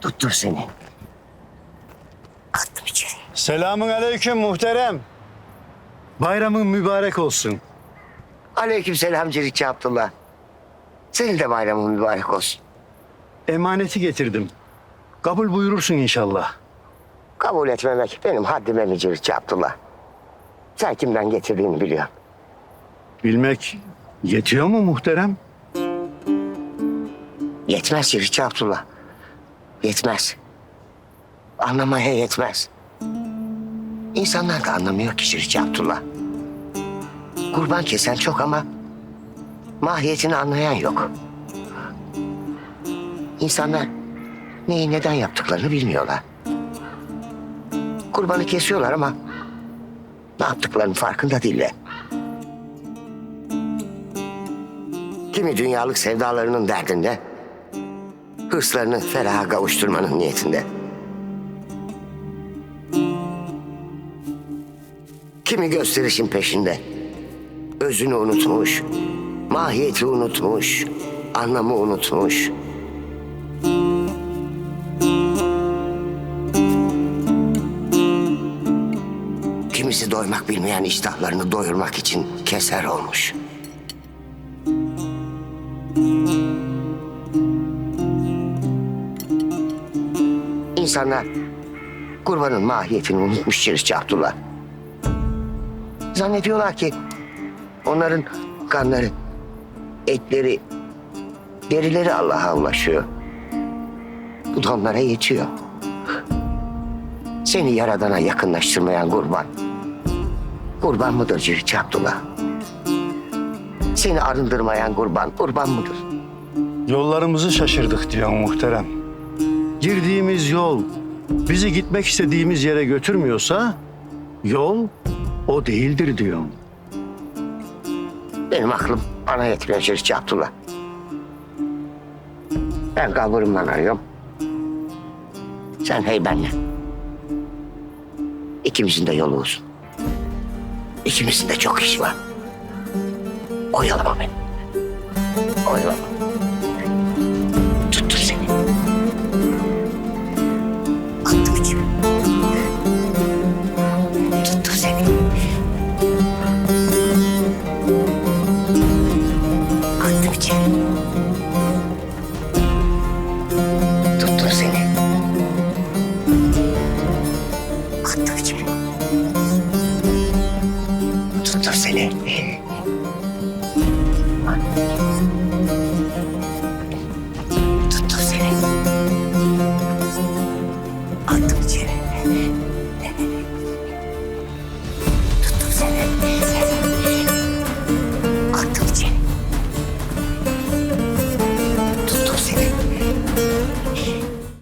Tuttur seni. Attım içeri. Selamun aleyküm muhterem. Bayramın mübarek olsun. Aleyküm selam Cirikçi Abdullah. Senin de bayramın mübarek olsun. Emaneti getirdim. Kabul buyurursun inşallah. Kabul etmemek benim haddime mi Cirikçi Abdullah? Sen kimden getirdiğini biliyorsun. Bilmek yetiyor mu muhterem? Yetmez Cirikçi Abdullah. Yetmez. Anlamaya yetmez. İnsanlar da anlamıyor ki Cirikçi Abdullah. Kurban kesen çok ama mahiyetini anlayan yok. İnsanlar neyi neden yaptıklarını bilmiyorlar. Kurbanı kesiyorlar ama ne yaptıklarının farkında değiller. Kimi dünyalık sevdalarının derdinde, hırslarını feraha kavuşturmanın niyetinde. Kimi gösterişin peşinde, özünü unutmuş, mahiyeti unutmuş, anlamı unutmuş. Kimisi doymak bilmeyen iştahlarını doyurmak için keser olmuş. İnsanlar kurbanın mahiyetini unutmuş Çirişçi Abdullah. Zannediyorlar ki onların kanları, etleri, derileri Allah'a ulaşıyor. Bu da onlara yetiyor. Seni Yaradan'a yakınlaştırmayan kurban. Kurban mıdır Çirişçi Abdullah? Seni arındırmayan kurban, kurban mıdır? Yollarımızı şaşırdık diyor muhterem. Girdiğimiz yol bizi gitmek istediğimiz yere götürmüyorsa yol o değildir diyor. Benim aklım bana yetmiyor Çirişçi Abdullah. Ben kalburumdan arıyorum. Sen hey benle. İkimizin de yolu uzun. İkimizin de çok iş var. Oyalama beni. Oyalama.